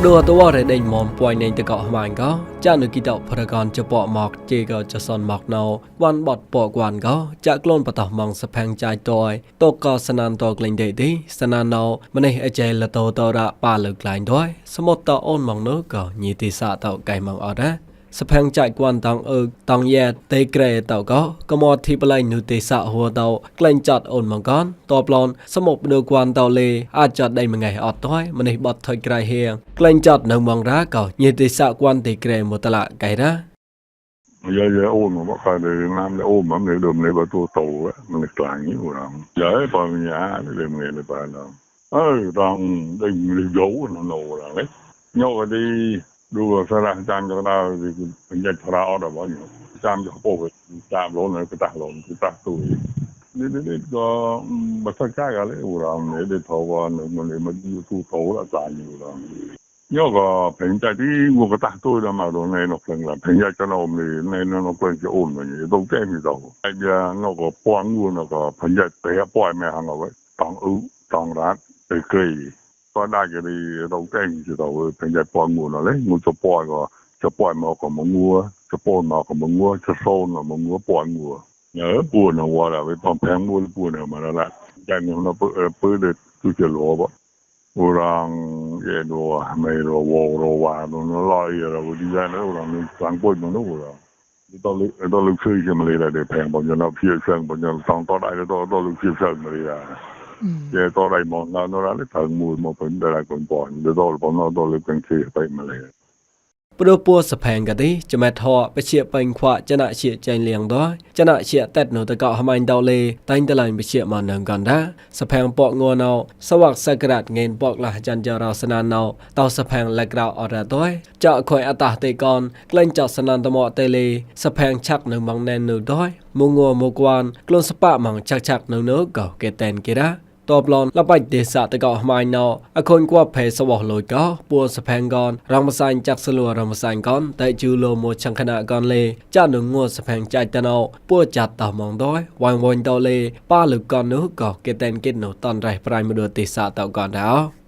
បដូអតវរដេញមុំពួយនឹងតកហ្វាញ់ក៏ចានុគិតប្រកនចពមកជេក៏ចសនមកណៅវ៉ាន់បតពកវ៉ាន់ក៏ចាក់ក្លូនបតោះម៉ងសផាំងចាយតយតកក៏ស្នានតក្លែងដេទីស្នានណៅម្នេះអេចៃលតោតរ៉ាប៉ាលើក្លែងតយសមតតអូនម៉ងនោះក៏ញីទីសាតកៃម៉ងអត់ណា សភាំងចាច់គួនតងអឺតងយ៉ាតេក្រេតកោកមធីប្លែងនោះទេសៈហួតោក្លែងចាត់អូនមកកនតបឡនសមុបនៅគួនតលេអាចចាត់ដៃមួយថ្ងៃអត់តយម្នេះបត់ថុយក្រៃហៀងក្លែងចាត់នៅមងរាកោញេទេសៈគួនតេក្រេមតលៈកៃរាយាយអូនមកខាងនេះណាមអូនមកនេះដើមនេះបើទូតោមិនខ្លាំងនេះហូរំយាយបើញ៉ានេះមិននេះបានអើដល់ដឹងយោណូរ៉ានេះញោមនេះ 如果说让咱这个那人家出来奥的吧，你咱们就不会，咱老人给打老人给打多一。你你你个不出家个嘞，有人你你头个你你你你出头了，咱有人。有個平日啲我個得都啦嘛，到你落嚟啦。平日嗰度咪你你落嚟就安嘅嘢，都驚唔到。哎呀，我個幫我那個平日第一幫咩行嘅喂，當歐當然係可以。佢，个大嘅你都惊住度，平日帮我啦咧，我就帮个就帮我个冇我，就帮我个冇我，就收我冇我帮我，有半啊我啦，佢当平我半啊嘛啦，但系我不呃不的就系萝卜。orang ye do me ro wo ro wa no no la ye ro di ya no orang ni sang po no no ro do lu do lu phi je me le de peng bo no phi sang bo no tong to dai do do lu phi sang me ya ye to dai mo na no la le thang que toda la inmunda está muy muy pendiente con pon de todo por no todo le pensé para Malaya ព្រោះពួសផែងកាទីចមែតហោបជាបេងខ្វាចណជាចៃលៀងដោចណជាតេតនៅតកហមៃដោលេតែងតឡៃបជាមកនឹងកណ្ដាសផែងពកងួនៅសវ័កសក្រាតងេនពកលះចន្ទរោសនានៅតោសផែងលក្រៅអរតោចកខុយអតះទេកនក្លែងចសនានតមតេលេសផែងឆាក់នៅម៉ងណែននៅដោមងងមួគួនក្លូនសបៈម៉ងឆាក់ឆាក់នៅនៅកោកេតែនគេរ៉ា តបឡនលបៃទេសៈតកោម៉ៃណោអខុនគួផេសវោះលុយកោពួសផាំងកនរងមសាញ់ចាក់សលួររមសាញ់កនតែជូលោមួយឆង្ខណៈកនលេចានងួសផាំងចាច់តណោពួចាត់តោមងដោយវ៉ៃវ៉ៃតលេប៉លុកននោះកោគេតែនគេនោះតនរ៉ៃប្រៃមដូទេសៈតកោកនដោ